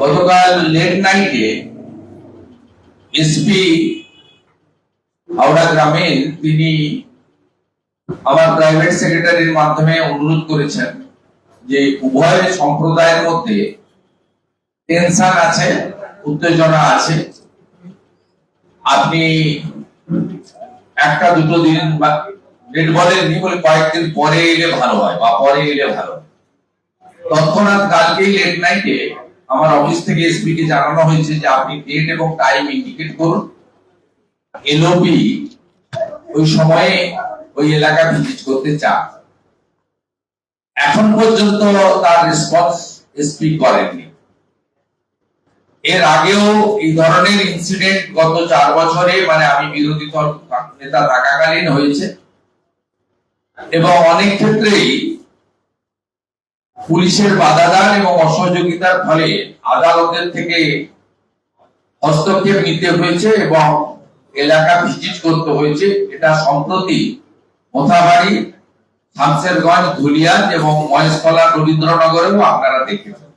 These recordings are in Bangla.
গতকাল লেট নাইটে এসপি হাওড়া গ্রামের তিনি আমার প্রাইভেট সেক্রেটারির মাধ্যমে অনুরোধ করেছেন যে উভয় সম্প্রদায়ের মধ্যে টেনশন আছে, উত্তেজনা আছে আপনি একটা দুটো দিন বা ডেট বলেননি, বলে কয়েকদিন পরে এলে ভালো হয় বা পরে এলে ভালো। তৎক্ষণাৎ কালকেই লেট নাইটে আমার অফিস থেকে এসপি কে জানানো হয়েছে যে আপনি ডেট এবং টাইম ইন্ডিকেট করুন। এলওপি ওই সময়ে ওই এলাকা ভিজিট করতে চান। এখন পর্যন্ত তার রেসপন্স এসপি করেননি। এর আগেও এই ধরনের ইনসিডেন্ট গত চার বছরে মানে আমি বিরোধী দল নেতা থাকাকালীন হয়েছে। এবং অনেক ক্ষেত্রেই পুলিশের বাধাদান এবং অসহযোগিতার ফলে আদালতের থেকে হস্তক্ষেপ নিতে হয়েছে এবং এলাকা ভিজিট করতে হয়েছে। এটা সম্প্রতি মোথাবাড়ি, শামসেরগঞ্জ, ধুলিয়ান এবং মহেশতলা রবীন্দ্রনগরেও আপনারা দেখেছেন।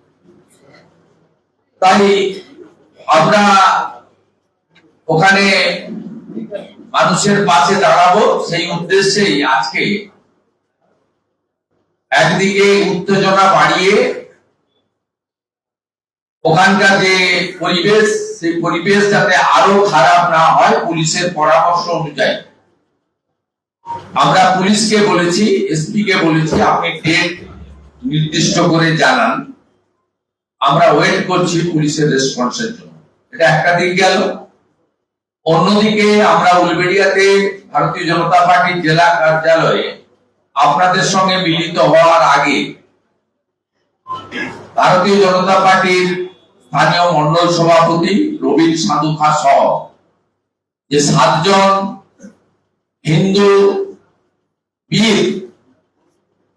তাই আমরা ওখানে মানুষের পাশে দাঁড়াবো। সেই উদ্দেশ্যেই আজকে একদিকে উত্তেজনা বাড়িয়ে ওখানকার যে পরিবেশ, সেই পরিবেশ যাতে আরও খারাপ না হয়, পুলিশের পরামর্শ অনুযায়ী। আমরা পুলিশকে বলেছি এসপি কে বলেছি, আপনি ডেট নির্দিষ্ট করে জানান। আমরা ওয়েট করছি পুলিশের রেসপন্সের জন্য। এটা একটা দিক গেল। অন্যদিকে আমরা উলবেড়িয়াতে ভারতীয় জনতা পার্টির জেলা কার্যালয়ে আপনাদের সঙ্গে মিলিত হওয়ার আগে ভারতীয় জনতা পার্টির স্থানীয় মন্ডল সভাপতি রবীন সাধুখা সহ যে সাতজন হিন্দু বীর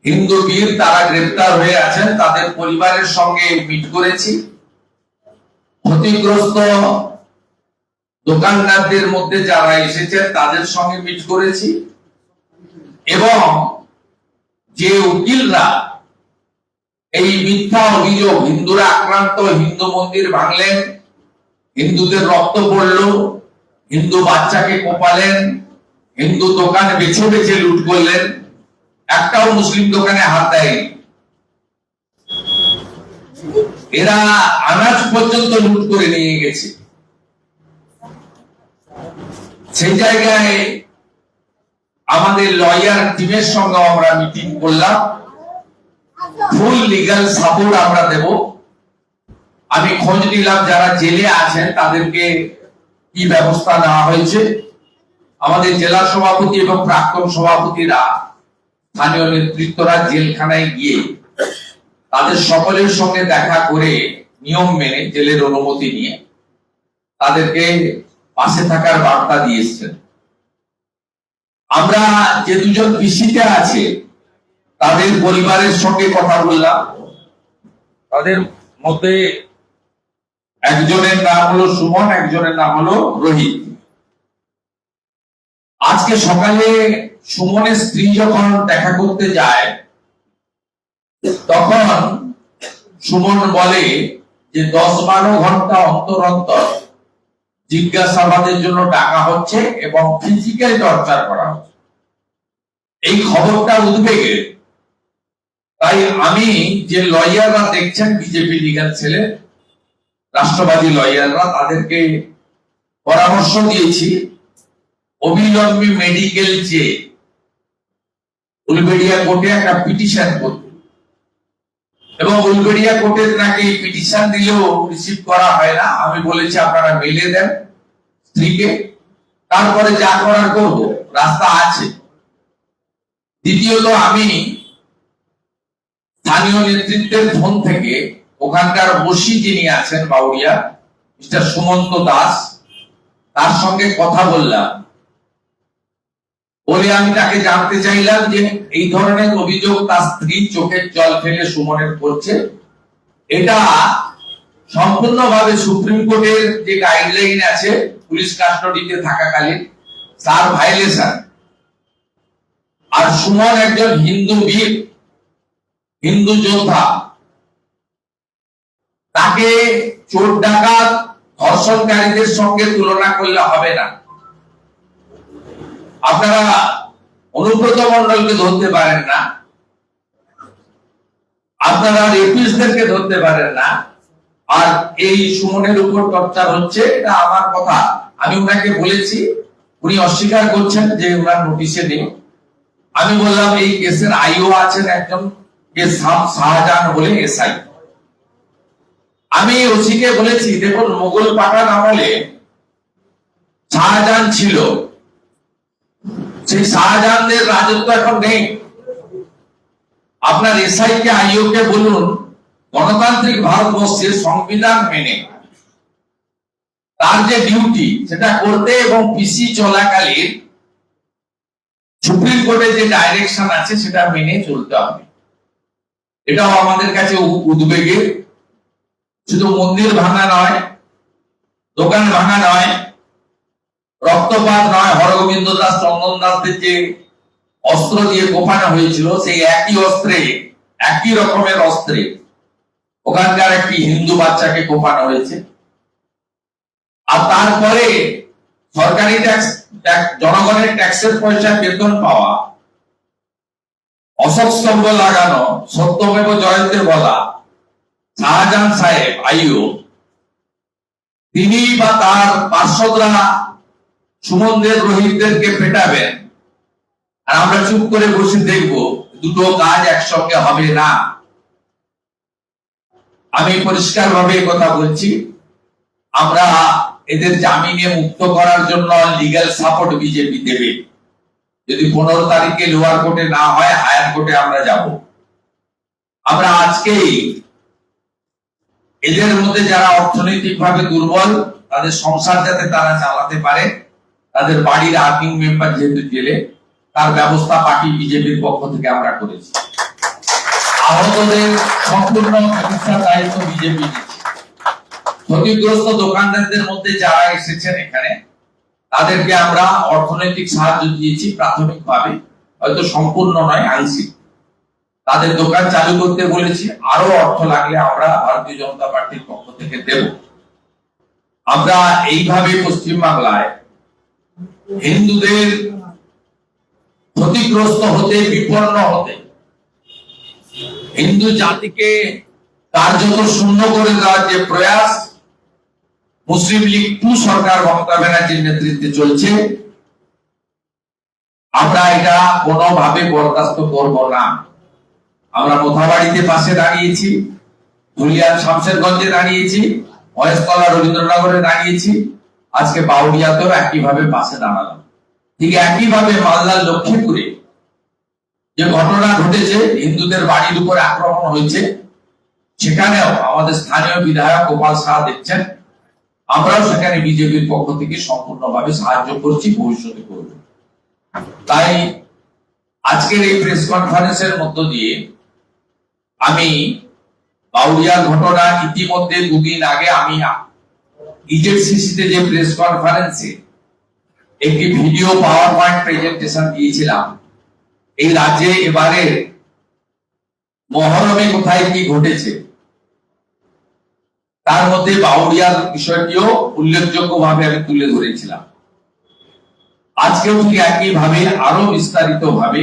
হিন্দু বীর তারা গ্রেপ্তার হয়ে আছেন, তাদের পরিবারের সঙ্গে মিট করেছি। ক্ষতিগ্রস্ত দোকানদারদের মধ্যে যারা এসেছেন, তাদের সঙ্গে মিট করেছি। এবং যে উকিলরা এই মিথ্যা অভিযোগ, হিন্দুরা আক্রান্ত, হিন্দু মন্দির ভাঙলেন, হিন্দুদের রক্ত পড়ল, হিন্দু বাচ্চাকে কোপালেন, হিন্দু দোকান বেছে বেছে লুট করলেন, একটাও মুসলিম দোকানে হাত দেয়নি। এরা আনাজ পর্যন্ত লুট করে নিয়ে গেছে। সেই জায়গায় আমাদের লয়ার টিমের সঙ্গে আমরা মিটিং করলাম। ফুল লিগাল সাপোর্ট আমরা দেব। আমি খোঁজ নিলাম যারা জেলে আছেন, তাদেরকে কি ব্যবস্থা নেওয়া হয়েছে। আমাদের জেলা সভাপতি এবং প্রাক্তন সভাপতিরা স্থানীয় নেতৃত্বরা জেলখানায় গিয়ে তাদের সকলের সঙ্গে দেখা করে নিয়ম মেনে জেলের অনুমতি নিয়ে তাদেরকে পাশে থাকার বার্তা দিয়ে এসছেন। আমরা যে দুজন পিসিতে আছে, তাদের পরিবারের সঙ্গে কথা বললাম। তাদের মধ্যে একজনের নাম হলো সুমন, একজনের নাম হলো রোহিত। আজকে সকালে সুমনের স্ত্রী যখন দেখা করতে যায়, তখন সুমন বলে যে, দশ বারো ঘণ্টা অন্তর অন্তর জিজ্ঞাসাবাদের জন্য ডাকা হচ্ছে এবং ফিজিক্যাল টর্চার করা হচ্ছে। এই খবরটা উদ্বেগের তাই আমি যে লয়াররা দেখছেন, বিজেপি লিগাল ছেলে রাষ্ট্রবাদী লয়াররা, তাদেরকে পরামর্শ দিয়েছি, অবিলম্বে মেডিকেল চেয়ে উলবেড়িয়া কোর্টে একটা পিটিশন করতে। এবং উলবেড়িয়া কোর্টের নাকি পিটিশন দিলেও রিসিভ করা হয় না। আমি বলেছি, আপনারা মেলে দেন। স্ত্রীকে তারপরে যা করার করব, রাস্তা আছে। দ্বিতীয়ত আমি স্থানীয় নেতৃত্বের ফোন থেকে ওখানকার বসি যিনি আছেন বাউরিয়া, মিস্টার সুমন্ত দাস, তার সঙ্গে কথা বললাম। বলে আমি তাকে জানতে চাইলাম যে এই ধরনের অভিযোগ তার স্ত্রী চোখের জল ফেলে সুমনের করছে। এটা সম্পূর্ণভাবে সুপ্রিম কোর্টের যে গাইডলাইন আছে পুলিশ কাস্টডিতে থাকাকালীন তার ভাইলেশন আর সুমন একজন হিন্দু বীর, হিন্দু যোদ্ধা। তাকে চোর ডাকাত ধর্ষণকারীদের সঙ্গে তুলনা করলে হবে না। আপনারা অনুব্রত মন্ডলকে ধরতে পারেন না। আপনারা রেপিস্টদেরকে ধরতে পারেন না। আর এই সুমনের উপর টর্চার হচ্ছে, এটা আমার কথা। আমি ওনাকে বলেছি, উনি অস্বীকার করছেন যে ওনার নোটিশে নেই। আমি বললাম, এই কেসের আইও আছেন একজন শাম- শাহজাহান বলে এসআই। আমি ওসিকে বলেছি, দেখুন, মোগল পাঠান আমলে শাহজাহান ছিল। সেই শাহজাহানদের রাজত্ব এখন নেই। আপনার এসআই কে আইও কে বলুন গণতান্ত্রিক ভারতবর্ষের সংবিধান মেনে তার যে ডিউটি সেটা করতে এবং পিসি চলাকালীন সুপ্রিম কোর্টের যে ডাইরেকশন আছে, সেটা মেনে চলতে হবে। এটাও আমাদের কাছে উদ্বেগের শুধু মন্দির ভাঙা নয়, দোকান ভাঙা নয়, রক্তপাত নয়, হরগোবিন্দ দাস, চন্দন দাসদের যে অস্ত্র দিয়ে কোপানো হয়েছিল, সেই একই অস্ত্রে, একই রকমের অস্ত্রে ওখানকার একটি হিন্দু বাচ্চাকে কোপানো হয়েছে। আর তারপরে সরকারি ট্যাক্স জনগণের ট্যাক্সের পয়সা বেতন পাওয়া, অশোক স্তম্ভ লাগানো, সত্যমেব জয়ন্তে বলা, শাহজাহান সাহেব, আইও, তিনি বা তার পার্শ্বদরা সুমনদের, রোহিতদেরকে পেটাবেন। আর আমরা চুপ করে বসে দেখব, দুটো কাজ একসঙ্গে হবে না। আমি পরিষ্কার ভাবে কথা বলছি। আমরা এদের জামিনে মুক্ত করার জন্য লিগ্যাল সাপোর্ট বিজেপি দেবে। যদি পনেরো তারিখে লোয়ার কোর্টে না হয়, হায়ার কোর্টে আমরা যাব। আমরা আজকেই এদের মধ্যে যারা অর্থনৈতিকভাবে দুর্বল, তাদের সংসার যাতে তারা চালাতে পারে, তাদের বাড়ির আর্নিং মেম্বার যেহেতু জেলে, তার ব্যবস্থা পার্টি বিজেপির পক্ষ থেকে আমরা করেছি। আহতদের সম্পূর্ণ চিকিৎসার দায়িত্ব বিজেপি নিচ্ছে ক্ষতিগ্রস্ত দোকানদারদের মধ্যে যারা এসেছেন এখানে, তাদেরকে আমরা অর্থনৈতিক সাহায্য দিয়েছি প্রাথমিকভাবে, হয়তো সম্পূর্ণ নয় আংশিক তাদের দোকান চালু করতে বলেছি আরও অর্থ লাগলে আমরা ভারতীয় জনতা পার্টির পক্ষ থেকে দেব। আমরা এইভাবে পশ্চিম বাংলায় হিন্দুদের ক্ষতিগ্রস্ত হতে, বিপন্ন হতে হিন্দু জাতিকে কার্যত শূন্য করে দেওয়ার যে প্রয়াস, মুসলিম লীগ টু সরকার মমতা ব্যানার্জির নেতৃত্বে চলছে। আমরা এটা কোনোভাবে বরদাস্ত করব না। আমরা মোথাবাড়িতে পাশে দাঁড়িয়েছি ধুলিয়ান শামশেরগঞ্জে দাঁড়িয়েছি, মহেশতলা রবীন্দ্রনগরে দাঁড়িয়েছি, আজকে বাউরিয়াতেও একইভাবে পাশে দাঁড়ালাম। ঠিক একইভাবে মালদার লক্ষ্মীপুরে যে ঘটনা ঘটেছে, হিন্দুদের বাড়ির উপর আক্রমণ হয়েছে, সেখানেও আমাদের স্থানীয় বিধায়ক গোপাল শাহ দেখছেন। আমরাও সেখানে বিজেপির পক্ষ থেকে সম্পূর্ণভাবে সাহায্য করছি, ভবিষ্যতে করব। তাই আজকের এই প্রেস কনফারেন্সের মধ্য দিয়ে আমি বাউরিয়ার ঘটনা ইতিমধ্যে দুদিন আগে আমি ইজেডসিসিতে যে প্রেস কনফারেন্সে একটি ভিডিও পাওয়ার পয়েন্ট প্রেজেন্টেশন দিয়েছিলাম এই রাজ্যে এবারে মহরমে কোথায় কি ঘটেছে? তার মধ্যে বাউরিয়ার বিষয়টিও উল্লেখযোগ্য ভাবে আমি তুলে ধরেছিলাম। আজকেও একই ভাবে আরও বিস্তারিত ভাবে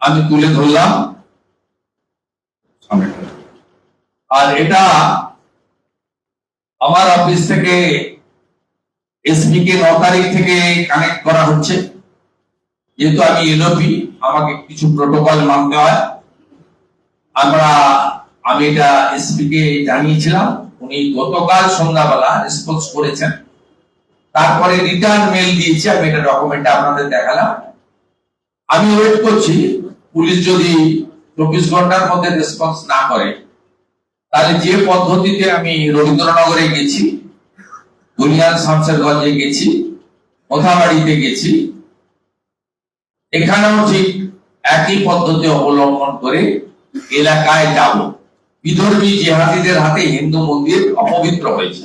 আমি তুলে ধরলাম। আর এটা আমার অফিস থেকে এসপি কে ন তারিখ থেকে কানেক্ট করা হচ্ছে। যেহেতু আমি এনওপি আমাকে কিছু প্রোটোকল মানতে হয়। আমরা, আমি এটা এসপি কে জানিয়েছিলাম। উনি গতকাল সন্ধ্যাবেলা রেসপন্স করেছেন। তারপরে রিটার্ন মেল দিয়েছি, আমি এটা ডকুমেন্ট আপনাদের দেখালাম। আমি ওয়েট করছি, পুলিশ যদি চব্বিশ ঘণ্টার মধ্যে রেসপন্স না করে, তাহলে যে পদ্ধতিতে আমি রবীন্দ্রনগরে গেছি, দুনিয়ার শামশেরগঞ্জে গেছি মোথাবাড়িতে গেছি এখানেও ঠিক একই পদ্ধতি অবলম্বন করে এলাকায় যাব। বিধর্মী জেহাদিদের হাতে হিন্দু মন্দির অপবিত্র হয়েছে।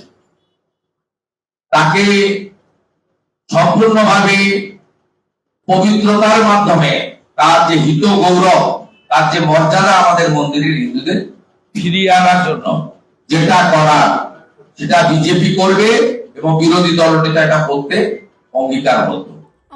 তাকে সম্পূর্ণভাবে পবিত্রতার মাধ্যমে তার যে হিত গৌরব, তার যে মর্যাদা আমাদের মন্দিরের হিন্দুদের ফিরিয়ে আনার জন্য যেটা করার, সেটা বিজেপি করবে এবং বিরোধী দলনেতা এটা করতে অঙ্গীকারবদ্ধ।